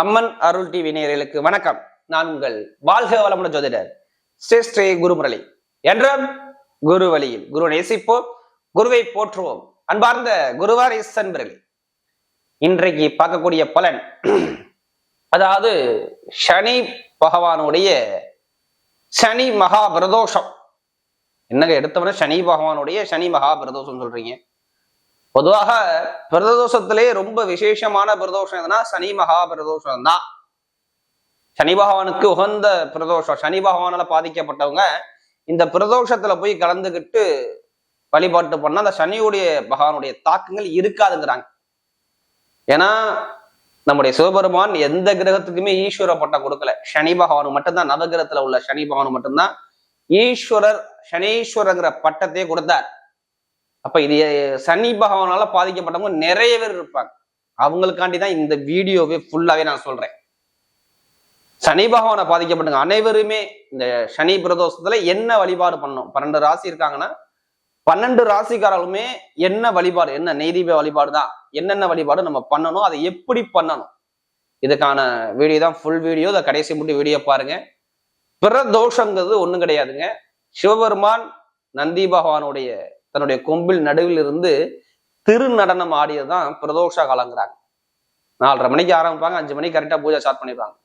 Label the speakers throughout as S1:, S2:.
S1: அம்மன் அருள் TV நேயர்களுக்கு வணக்கம். நான் உங்கள் வாழ்க வளமுட ஜோதிடர் ஸ்ரீ ஸ்ரீ குருமுரளி. என்றும் குரு வழியில் குரு நேசிப்போம் குருவை போற்றுவோம். அன்பார்ந்த குருவார் அன்பர்களே இன்றைக்கு பார்க்கக்கூடிய பலன் அதாவது சனி பகவானுடைய சனி மகா பிரதோஷம். என்னங்க எடுத்தவன சனி பகவானுடைய சனி மகா பிரதோஷம் சொல்றீங்க? பொதுவாக பிரதோஷத்திலே ரொம்ப விசேஷமான பிரதோஷம் எதுனா சனி மகா பிரதோஷம் தான் சனி பகவானுக்கு உகந்த பிரதோஷம் சனி பகவானால பாதிக்கப்பட்டவங்க இந்த பிரதோஷத்துல போய் கலந்துக்கிட்டு வழிபாட்டு பண்ணா அந்த சனியுடைய பகவானுடைய தாக்கங்கள் இருக்காதுங்கிறாங்க. ஏன்னா நம்முடைய சிவபெருமான் எந்த கிரகத்துக்குமே ஈஸ்வர பட்டம் கொடுக்கல. சனி பகவான் மட்டும்தான் நவகிரகத்துல உள்ள சனி பகவான் மட்டும்தான் ஈஸ்வரர் சனீஸ்வரங்கிற பட்டத்தையே கொடுத்தார். அப்ப இது சனி பகவானால பாதிக்கப்பட்டவங்க நிறைய பேர் இருப்பாங்க. அவங்களுக்காண்டி தான் இந்த வீடியோவே ஃபுல்லாவே நான் சொல்றேன். சனி பகவானை பாதிக்கப்பட்டவங்க அனைவருமே இந்த சனி பிரதோஷத்துல என்ன வழிபாடு பண்ணணும்? பன்னெண்டு ராசி இருக்காங்கன்னா பன்னெண்டு ராசிக்காரர்களுமே என்ன வழிபாடு என்ன நெய்தீப வழிபாடு தான் என்னென்ன வழிபாடு நம்ம பண்ணணும் அதை எப்படி பண்ணணும்? இதுக்கான வீடியோ தான் ஃபுல் வீடியோ. இதை கடைசி மட்டும் வீடியோ பாருங்க. பிரதோஷங்கிறது ஒன்றும் கிடையாதுங்க. சிவபெருமான் நந்தி பகவானுடைய தன்னுடைய கொம்பில் நடுவில் இருந்து திருநடனம் ஆடியதுதான் பிரதோஷ காலங்கிறாங்க. நாலரை மணிக்கு ஆரம்பிப்பாங்க அஞ்சு மணிக்கு கரெக்டாக பூஜை ஸ்டார்ட் பண்ணிடுவாங்க.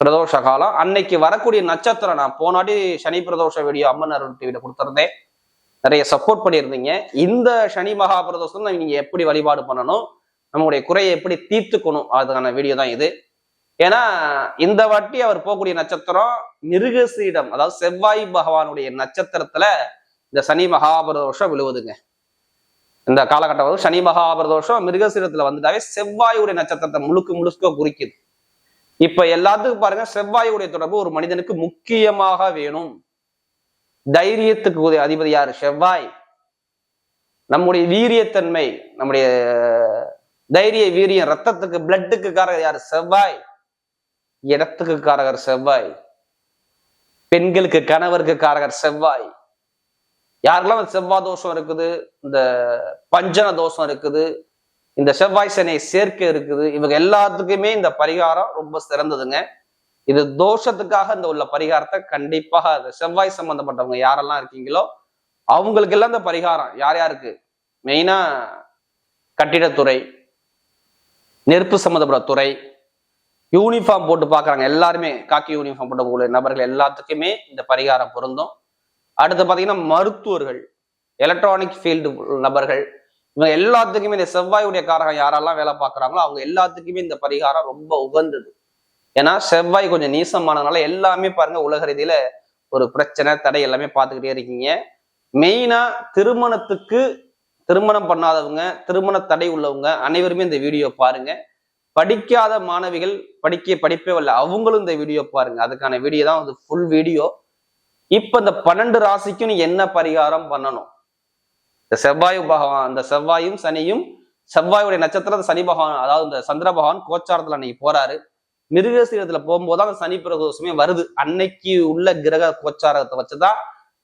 S1: பிரதோஷ காலம் அன்னைக்கு வரக்கூடிய நட்சத்திரம் நான் போனாடி சனி பிரதோஷ வீடியோ அம்மன் அருள் டிவியில கொடுத்துருந்தேன். நிறைய சப்போர்ட் பண்ணியிருந்தீங்க. இந்த சனி மகா பிரதோஷம் நீங்க எப்படி வழிபாடு பண்ணணும் நம்முடைய குறையை எப்படி தீர்த்துக்கணும் அதுக்கான வீடியோ தான் இது. ஏன்னா இந்த வாட்டி அவர் போகக்கூடிய நட்சத்திரம் மிருகசீடம் அதாவது செவ்வாய் பகவானுடைய நட்சத்திரத்துல இந்த சனி மகாபிரதோஷம் விழுவுதுங்க. இந்த காலகட்டம் வந்து சனி மகாபிரதோஷம் மிருகசீரத்துல வந்துட்டாவே செவ்வாயுடைய நட்சத்திரத்தை முழுக்க முழுக்க குறிக்குது. இப்ப எல்லாத்துக்கும் பாருங்க செவ்வாயுடைய தொடர்பு ஒரு மனிதனுக்கு முக்கியமாக வேணும். தைரியத்துக்கு உதவி அதிபதி யாரு? செவ்வாய். நம்முடைய வீரியத்தன்மை நம்முடைய தைரிய வீரியம் ரத்தத்துக்கு பிளட்டுக்கு காரகர் யாரு? செவ்வாய். இடத்துக்கு காரகர் செவ்வாய். பெண்களுக்கு கணவருக்கு காரகர் செவ்வாய். யாருக்கெல்லாம் செவ்வாய் தோஷம் இருக்குது இந்த பஞ்சன தோஷம் இருக்குது இந்த செவ்வாய் சனை சேர்க்கை இருக்குது இவங்க எல்லாத்துக்குமே இந்த பரிகாரம் ரொம்ப சிறந்ததுங்க. இது தோஷத்துக்காக இந்த உள்ள பரிகாரத்தை கண்டிப்பாக இந்த செவ்வாய் சம்பந்தப்பட்டவங்க யாரெல்லாம் இருக்கீங்களோ அவங்களுக்கு எல்லாம் இந்த பரிகாரம் யார் யாருக்கு? மெயினா கட்டிடத்துறை நெருப்பு சம்மந்தப்பட்ட துறை யூனிஃபார்ம் போட்டு பார்க்குறாங்க. எல்லாருமே காக்கி யூனிஃபார்ம் போட்டக்கூடிய நபர்கள் எல்லாத்துக்குமே இந்த பரிகாரம் பொருந்தும். அடுத்து பார்த்தீங்கன்னா மருத்துவர்கள் எலக்ட்ரானிக் ஃபீல்டு நபர்கள் இவங்க எல்லாத்துக்குமே இந்த செவ்வாயுடைய காரகம் யாரெல்லாம் வேலை பார்க்குறாங்களோ அவங்க எல்லாத்துக்குமே இந்த பரிகாரம் ரொம்ப உகந்தது. ஏன்னா செவ்வாய் கொஞ்சம் நீசமானதுனால எல்லாமே பாருங்க உலக ரீதியில ஒரு பிரச்சனை தடை எல்லாமே பார்த்துக்கிட்டே இருக்கீங்க. மெயினா திருமணத்துக்கு திருமணம் பண்ணாதவங்க திருமண தடை உள்ளவங்க அனைவருமே இந்த வீடியோ பாருங்க. படிக்காத மாணவிகள் படிக்க படிப்பே வரல அவங்களும் இந்த வீடியோ பாருங்க. அதுக்கான வீடியோ தான் வந்து ஃபுல் வீடியோ இப்ப இந்த பன்னெண்டு ராசிக்கும் நீ என்ன பரிகாரம் பண்ணணும்? இந்த செவ்வாய் பகவான் இந்த செவ்வாயும் சனியும் செவ்வாயுடைய நட்சத்திரம் சனி பகவான் அதாவது இந்த சந்திர பகவான் கோச்சாரத்துல அன்னைக்கு போறாரு. மிருகசீரத்துல போகும்போது அந்த சனி பிரதோஷமே வருது. அன்னைக்கு உள்ள கிரக கோச்சாரத்தை வச்சுதான்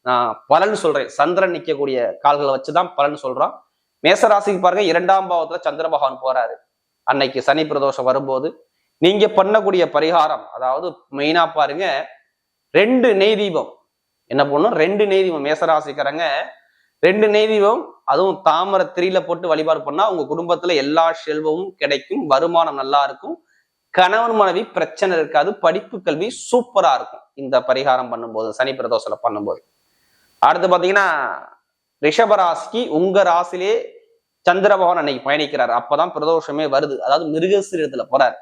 S1: நான் பலன் சொல்றேன். சந்திரன் நிற்கக்கூடிய கால்களை வச்சுதான் பலன் சொல்றோம் மேசராசிக்கு பாருங்க இரண்டாம் பாவத்துல சந்திர பகவான் போறாரு. அன்னைக்கு சனி பிரதோஷம் வரும்போது நீங்க பண்ணக்கூடிய பரிகாரம் அதாவது மெயினா பாருங்க ரெண்டு நெய் தீபம். என்ன பண்ணும் ரெண்டு நெய் தீபம் மேசராசிக்காரங்க ரெண்டு நெய்தீபம் அதுவும் தாமரை திரியில போட்டு வழிபாடு பண்ணா உங்க குடும்பத்துல எல்லா செல்வமும் கிடைக்கும் வருமானம் நல்லா இருக்கும். கணவன் மனைவி பிரச்சனை இருக்காது படிப்பு கல்வி சூப்பரா இருக்கும். இந்த பரிகாரம் பண்ணும்போது சனி பிரதோஷத்துல பண்ணும்போது. அடுத்து பாத்தீங்கன்னா ரிஷபராசிக்கு உங்க ராசிலே சந்திரபவன் அன்னைக்கு பயணிக்கிறார். அப்பதான் பிரதோஷமே வருது. அதாவது மிருகசீரத்துல போறாரு.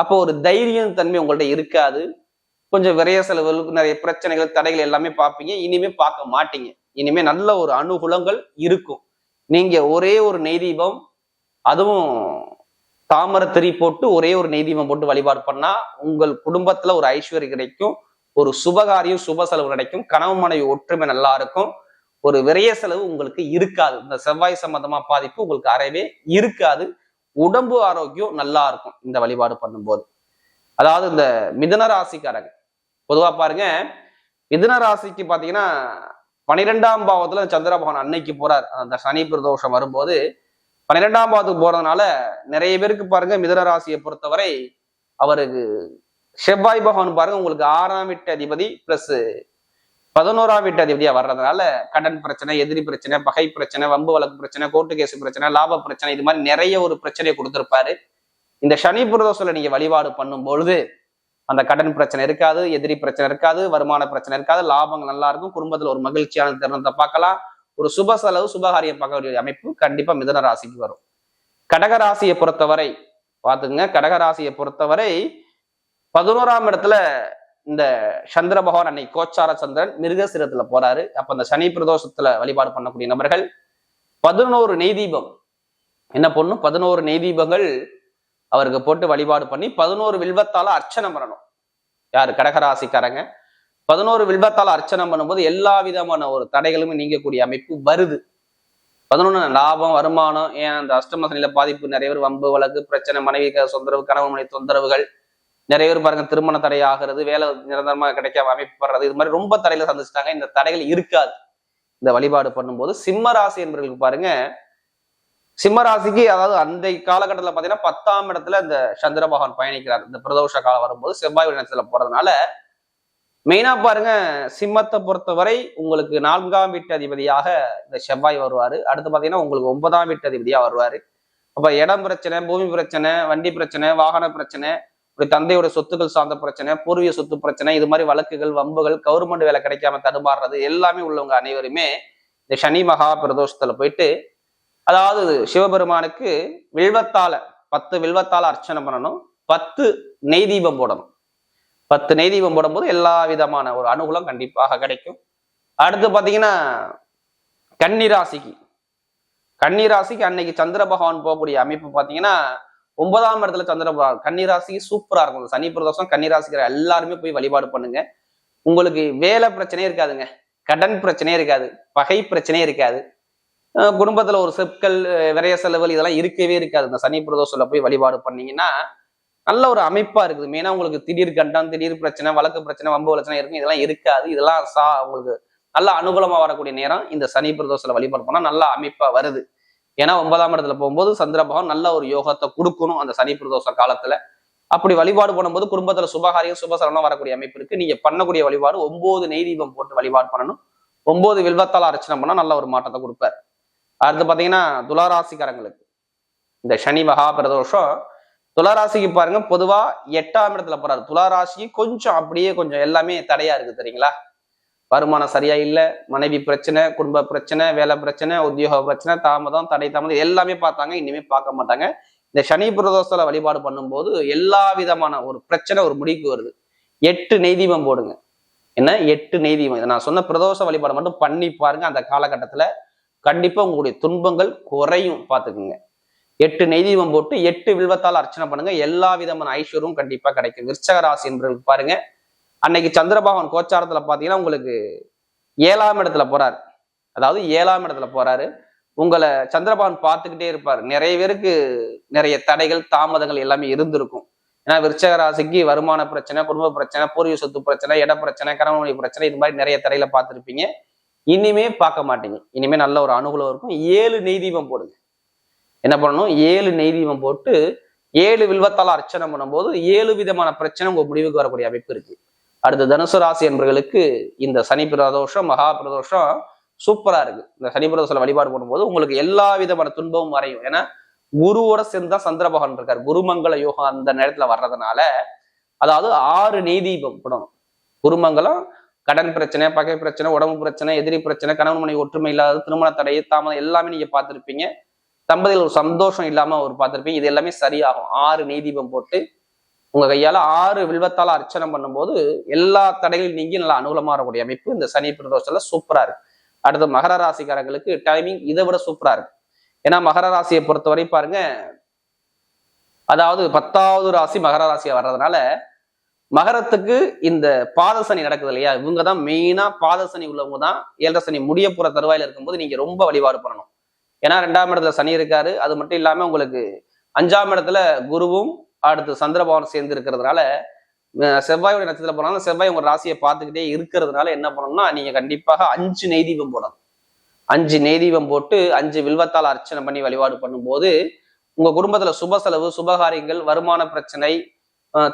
S1: அப்போ ஒரு தைரியம் தன்மை உங்கள்ட்ட இருக்காது. கொஞ்சம் விரைய செலவுகளுக்கு நிறைய பிரச்சனைகள் தடைகள் எல்லாமே பார்ப்பீங்க. இனிமே பார்க்க மாட்டீங்க. இனிமே நல்ல ஒரு அனுகூலங்கள் இருக்கும். நீங்க ஒரே ஒரு நெய்தீபம் அதுவும் தாமரை திரி போட்டு ஒரே ஒரு நெய்தீபம் போட்டு வழிபாடு பண்ணா உங்கள் குடும்பத்துல ஒரு ஐஸ்வர்யம் கிடைக்கும். ஒரு சுபகாரியம் சுப செலவு கிடைக்கும். கனவு மனைவி ஒற்றுமை நல்லா இருக்கும். ஒரு விரைய செலவு உங்களுக்கு இருக்காது. இந்த செவ்வாய் சம்பந்தமா பாதிப்பு உங்களுக்கு அறவே இருக்காது. உடம்பு ஆரோக்கியம் நல்லா இருக்கும். இந்த வழிபாடு பண்ணும்போது. அதாவது இந்த மிதன ராசிக்காரங்க பொதுவா பாருங்க மிதுன ராசிக்கு பாத்தீங்கன்னா பனிரெண்டாம் பாவத்துல சந்திர பகவான் அன்னைக்கு போறார். அந்த சனி பிரதோஷம் வரும்போது பன்னிரெண்டாம் பாவத்துக்கு போறதுனால நிறைய பேருக்கு பாருங்க மிதன ராசியை பொறுத்தவரை அவருக்கு செவ்வாய் பகவான் பாருங்க உங்களுக்கு ஆறாம் வீட்டு அதிபதி பிளஸ் பதினோராம் வீட்டு அதிபதியா வர்றதுனால கடன் பிரச்சனை எதிரி பிரச்சனை பகை பிரச்சனை வம்பு வழக்கு பிரச்சனை கோர்ட்டு கேஸ் பிரச்சனை லாப பிரச்சனை இது மாதிரி நிறைய ஒரு பிரச்சனையை கொடுத்துருப்பாரு. இந்த சனி பிரதோஷத்துல நீங்க வழிபாடு பண்ணும் பொழுது அந்த கடன் பிரச்சனை இருக்காது எதிரி பிரச்சனை இருக்காது வருமான பிரச்சனை இருக்காது லாபங்கள் நல்லா இருக்கும் குடும்பத்தில் ஒரு மகிழ்ச்சியான தருணத்தை பார்க்கலாம். ஒரு சுப செலவு சுபகாரியம் பார்க்கக்கூடிய அமைப்பு கண்டிப்பா மிதன ராசிக்கு வரும். கடகராசியை பொறுத்தவரை பார்த்துங்க கடகராசியை பொறுத்தவரை பதினோராம் இடத்துல இந்த சந்திர பகவான் அன்னைக்கு கோச்சார சந்திரன் மிருகசிரத்துல போறாரு. அப்ப அந்த சனி பிரதோஷத்துல வழிபாடு பண்ணக்கூடிய நபர்கள் பதினோரு நெய் தீபம். என்ன பண்ணும் பதினோரு நெய் தீபங்கள் அவருக்கு போட்டு வழிபாடு பண்ணி பதினோரு வில்வத்தால அர்ச்சனை பண்ணணும். யார்? கடகராசிக்காரங்க. பதினோரு வில்வத்தால அர்ச்சனை பண்ணும்போது எல்லா விதமான ஒரு தடைகளுமே நீங்கக்கூடிய அமைப்பு வருது. பதினொன்று லாபம் வருமானம் ஏன் அந்த அஷ்டம சனியில பாதிப்பு நிறைய பேர் வம்பு வழக்கு பிரச்சனை மனைவி தொந்தரவு கணவன் மனைவி தொந்தரவுகள். நிறைய பேர் பாருங்க திருமண தடை ஆகிறது வேலை நிரந்தரமாக கிடைக்காம அமைப்பு படுறது இது மாதிரி ரொம்ப தடையில சந்திச்சிட்டாங்க. இந்த தடைகள் இருக்காது. இந்த வழிபாடு பண்ணும்போது சிம்ம ராசி என்பவர்களுக்கு பாருங்க சிம்மராசிக்கு அதாவது அந்த காலகட்டத்தில் பார்த்தீங்கன்னா பத்தாம் இடத்துல இந்த சந்திரபகவான் பயணிக்கிறார். இந்த பிரதோஷ காலம் வரும்போது செவ்வாய் இடத்துல போறதுனால மெயினா பாருங்க சிம்மத்தை பொறுத்தவரை உங்களுக்கு நான்காம் வீட்டு அதிபதியாக இந்த செவ்வாய் வருவாரு. அடுத்து பார்த்தீங்கன்னா உங்களுக்கு ஒன்பதாம் வீட்டு அதிபதியா வருவாரு. அப்ப இடம் பிரச்சனை பூமி பிரச்சனை வண்டி பிரச்சனை வாகன பிரச்சனை இப்படி தந்தையோட சொத்துக்கள் சார்ந்த பிரச்சனை பூர்வீக சொத்து பிரச்சனை இது மாதிரி வழக்குகள் வம்புகள் கவர்மெண்ட் வேலை கிடைக்காம தடுமாறுறது எல்லாமே உள்ளவங்க அனைவருமே இந்த சனி மகா பிரதோஷத்துல போயிட்டு அதாவது சிவபெருமானுக்கு வில்வத்தால பத்து வில்வத்தால அர்ச்சனை பண்ணணும். பத்து நெய் தீபம் போடணும். பத்து நெய் தீபம் போடும்போது எல்லா விதமான ஒரு அனுகூலம் கண்டிப்பாக கிடைக்கும். அடுத்து பார்த்தீங்கன்னா கன்னிராசிக்கு. கன்னிராசிக்கு அன்னைக்கு சந்திர பகவான் போகக்கூடிய அமைப்பு பார்த்தீங்கன்னா ஒன்பதாம் இடத்துல சந்திர பகவான் கன்னிராசிக்கு சூப்பராக இருக்கும். சனி பிரதோஷம் கன்னிராசிக்கிற எல்லாருமே போய் வழிபாடு பண்ணுங்க. உங்களுக்கு வேலை பிரச்சனையே இருக்காதுங்க. கடன் பிரச்சனையே இருக்காது. பகை பிரச்சனையே இருக்காது. குடும்பத்துல ஒரு செப்கள் விரைய செலவுகள் இதெல்லாம் இருக்கவே இருக்காது. இந்த சனி பிரதோஷத்துல போய் வழிபாடு பண்ணீங்கன்னா நல்ல ஒரு அமைப்பா இருக்குது. மெயினா உங்களுக்கு திடீர் கண்டம் திடீர் பிரச்சனை வழக்கு பிரச்சனை வம்பு பிரச்சனை இருக்கும் இதெல்லாம் இருக்காது. இதெல்லாம் சா உங்களுக்கு நல்ல அனுகூலமா வரக்கூடிய நேரம் இந்த சனி பிரதோஷத்துல வழிபாடு பண்ணா நல்ல அமைப்பா வருது. ஏன்னா ஒன்பதாம் இடத்துல போகும்போது சந்திர பகவான் நல்ல ஒரு யோகத்தை கொடுக்கணும் அந்த சனி பிரதோஷ காலத்துல. அப்படி வழிபாடு பண்ணும்போது குடும்பத்துல சுபகாரியம் சுபசரணம் வரக்கூடிய அமைப்பு இருக்கு. நீங்க பண்ணக்கூடிய வழிபாடு ஒன்பது நெய் தீபம் போட்டு வழிபாடு பண்ணணும். ஒன்பது வில்வத்தால் அர்ச்சனை பண்ணா நல்ல ஒரு மாற்றத்தை கொடுப்பார். அடுத்து பார்த்தீங்கன்னா துளாராசிக்காரங்களுக்கு. இந்த சனி மகா பிரதோஷம் துளாராசிக்கு பாருங்க பொதுவா எட்டாம் இடத்துல போறாரு. துளாராசி கொஞ்சம் அப்படியே கொஞ்சம் எல்லாமே தடையா இருக்கு தெரியுங்களா? வருமானம் சரியா இல்லை மனைவி பிரச்சனை குடும்ப பிரச்சனை வேலை பிரச்சனை உத்தியோக பிரச்சனை தாமதம் தடை தாமதம் எல்லாமே பார்த்தாங்க இனிமே பார்க்க மாட்டாங்க. இந்த சனி பிரதோஷத்துல வழிபாடு பண்ணும்போது எல்லா விதமான ஒரு பிரச்சனை ஒரு முடிவுக்கு வருது. எட்டு நெய்தீபம் போடுங்க. என்ன? எட்டு நெய்தீபம். இதை நான் சொன்ன பிரதோஷ வழிபாடு மட்டும் பண்ணி பாருங்க அந்த காலகட்டத்துல கண்டிப்பா உங்களுடைய துன்பங்கள் குறையும் பார்த்துக்குங்க. எட்டு நெய்தீபம் போட்டு எட்டு வில்வத்தால் அர்ச்சனை பண்ணுங்க. எல்லா விதமான ஐஸ்வர்யமும் கண்டிப்பா கிடைக்கும். விருச்சக ராசி என்பவர்களுக்கு பாருங்க. அன்னைக்கு சந்திரபகவான் கோச்சாரத்துல பாத்தீங்கன்னா உங்களுக்கு ஏழாம் இடத்துல போறாரு. அதாவது ஏழாம் இடத்துல போறாரு. உங்களை சந்திரபகவான் பார்த்துக்கிட்டே இருப்பார். நிறைய பேருக்கு நிறைய தடைகள் தாமதங்கள் எல்லாமே இருந்திருக்கும். ஏன்னா விருச்சக ராசிக்கு வருமான பிரச்சனை குடும்ப பிரச்சனை பூர்வீக சொத்து பிரச்சனை இட பிரச்சனை கணவனுடைய பிரச்சனை இது மாதிரி நிறைய தடையில பார்த்துருப்பீங்க. இனிமே பார்க்க மாட்டீங்க. இனிமே நல்ல ஒரு அனுகூலம் இருக்கும். ஏழு நெய் தீபம் போடுங்க. என்ன பண்ணணும்? ஏழு நெய் தீபம் போட்டு ஏழு வில்வத்தால அர்ச்சனை பண்ணும்போது ஏழு விதமான பிரச்சனை உங்க முடிவுக்கு வரக்கூடிய அமைப்பு இருக்கு. அடுத்து தனுசு ராசி என்பவர்களுக்கு இந்த சனி பிரதோஷம் மகா பிரதோஷம் சூப்பரா இருக்கு. இந்த சனி பிரதோஷத்துல வழிபாடு பண்ணும்போது உங்களுக்கு எல்லா விதமான துன்பமும் வரையும் ஏன்னா குருவோட சேர்ந்து தான் சந்திர பகவான் இருக்கார். குருமங்கல யோகம் அந்த நேரத்துல வர்றதுனால அதாவது ஆறு நெய்தீபம் போடணும். குருமங்கலம் கடன் பிரச்சனை பகை பிரச்சனை உடம்பு பிரச்சனை எதிரி பிரச்சனை கணவன் மனைவி ஒற்றுமை இல்லாத திருமண தடை தாமதம் எல்லாமே நீங்க பார்த்துருப்பீங்க. தம்பதியில் ஒரு சந்தோஷம் இல்லாம அவர் பார்த்திருப்பீங்க. இது எல்லாமே சரியாகும். ஆறு நீதிபம் போட்டு உங்க கையால ஆறு வில்வத்தால அர்ச்சனை பண்ணும்போது எல்லா தடைகளும் நீங்கி நல்லா அனுகூலமா இருக்கக்கூடிய அமைப்பு. இந்த சனி பிரதோஷத்துல சூப்பரா இருக்கு. அடுத்து மகர ராசிக்காரங்களுக்கு டைமிங் இதை விட சூப்பரா இருக்கு. ஏன்னா மகர ராசியை பொறுத்தவரை பாருங்க அதாவது பத்தாவது ராசி மகர ராசியா வர்றதுனால மகரத்துக்கு இந்த பாதசனி நடக்குது இல்லையா? இவங்க தான் மெயினா பாதசனி உள்ளவங்க தான் ஏழரை சனி முடிய போற தருவாயில இருக்கும்போது நீங்க ரொம்ப வழிபாடு பண்ணணும். ஏன்னா ரெண்டாம் இடத்துல சனி இருக்காரு. அது மட்டும் இல்லாம உங்களுக்கு அஞ்சாம் இடத்துல குருவும் அடுத்து சந்திரபவன் சேர்ந்து இருக்கிறதுனால செவ்வாயோட நட்சத்திரம் போனாலும் செவ்வாய் உங்க ராசியை பார்த்துக்கிட்டே இருக்கிறதுனால என்ன பண்ணணும்னா நீங்க கண்டிப்பாக அஞ்சு நெய்தீபம் போடணும். அஞ்சு நெய்தீபம் போட்டு அஞ்சு வில்வத்தால் அர்ச்சனை பண்ணி வழிபாடு பண்ணும்போது உங்க குடும்பத்துல சுப செலவு சுபகாரியங்கள் வருமான பிரச்சனை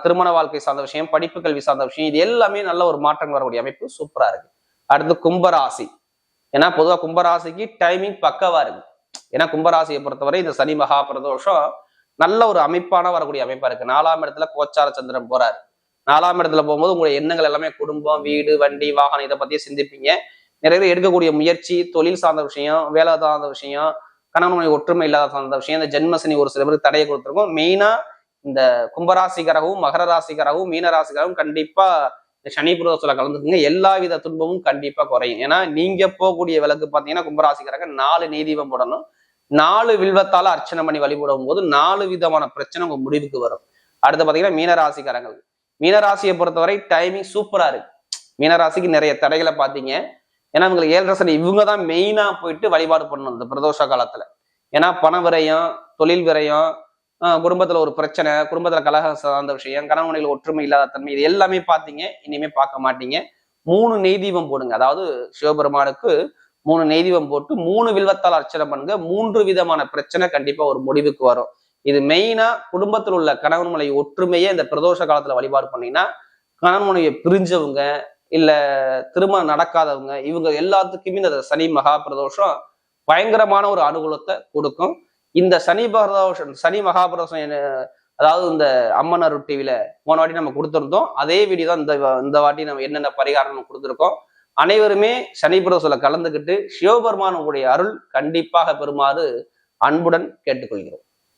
S1: திருமண வாழ்க்கை சார்ந்த விஷயம் படிப்பு கல்வி சார்ந்த விஷயம் இது எல்லாமே நல்ல ஒரு மாற்றம் வரக்கூடிய அமைப்பு சூப்பரா இருக்கு. அடுத்து கும்பராசி. ஏன்னா பொதுவாக கும்பராசிக்கு டைமிங் பக்கவா இருக்கு. ஏன்னா கும்பராசியை பொறுத்தவரை இந்த சனி மகா பிரதோஷம் நல்ல ஒரு அமைப்பான வரக்கூடிய அமைப்பா இருக்கு. நாலாம் இடத்துல கோச்சார சந்திரன் போறாரு. நாலாம் இடத்துல போகும்போது உங்களுடைய எண்ணங்கள் எல்லாமே குடும்பம் வீடு வண்டி வாகனம் இதை பத்தியே சிந்திப்பீங்க. நிறைய பேர் எடுக்கக்கூடிய முயற்சி தொழில் சார்ந்த விஷயம் வேலை சார்ந்த விஷயம் கணவன் ஒற்றுமை இல்லாத சார்ந்த விஷயம் இந்த ஜென்மசனி ஒரு சில பேருக்கு தடையை கொடுத்துருக்கும். மெயினா இந்த கும்பராசிகரகவும் மகர ராசிகரகவும் மீன ராசிகரகவும் கண்டிப்பா இந்த சனி பிரதோஷத்துல கலந்துக்குங்க. எல்லா வித துன்பமும் கண்டிப்பா குறையும். ஏன்னா நீங்க போகக்கூடிய விளக்கு பாத்தீங்கன்னா கும்பராசிக்காரங்க நாலு நீதிபம் போடணும். நாலு வில்வத்தால அர்ச்சனை பண்ணி வழிபடும் போது நாலு விதமான பிரச்சனை உங்க முடிவுக்கு வரும். அடுத்து பாத்தீங்கன்னா மீனராசிக்காரங்கள் மீனராசியை பொறுத்தவரை டைமிங் சூப்பரா இருக்கு. மீனராசிக்கு நிறைய தடைகளை பாத்தீங்க. ஏன்னா இவங்களுக்கு ஏழரசனை இவங்க தான் மெயினா போயிட்டு வழிபாடு பண்ணணும் இந்த பிரதோஷ காலத்துல. ஏன்னா பண விரயம் தொழில் விரயம் குடும்பத்துல ஒரு பிரச்சனை குடும்பத்துல கலகம் சார்ந்த விஷயம் கணவனையில் ஒற்றுமை இல்லாத தன்மை இது எல்லாமே பார்த்தீங்க இனிமே பார்க்க மாட்டீங்க. மூணு நெய்தீபம் போடுங்க. அதாவது சிவபெருமானுக்கு மூணு நெய்தீபம் போட்டு மூணு வில்வத்தால் அர்ச்சனை பண்ணுங்க. மூன்று விதமான பிரச்சனை கண்டிப்பா ஒரு முடிவுக்கு வரும். இது மெயினா குடும்பத்தில் உள்ள கணவன் மனைவி ஒற்றுமையே இந்த பிரதோஷ காலத்துல வழிபாடு பண்ணீங்கன்னா கணவன் மனைவியை பிரிஞ்சவங்க இல்ல திருமணம் நடக்காதவங்க இவங்க எல்லாத்துக்குமே இந்த சனி மகா பிரதோஷம் பயங்கரமான ஒரு அனுகூலத்தை கொடுக்கும். இந்த சனி பிரதோஷம் சனி மகாபிரதோஷம் அதாவது இந்த அம்மனர் டிவியில போன வாட்டி நம்ம கொடுத்துருந்தோம். அதே வீடியோ தான் இந்த இந்த வாட்டி நம்ம என்னென்ன பரிகாரம் கொடுத்துருக்கோம். அனைவருமே சனி பிரதோஷத்துல கலந்துக்கிட்டு சிவபெருமானுடைய அருள் கண்டிப்பாக பெறுமாறு அன்புடன் கேட்டுக்கொள்கிறோம்.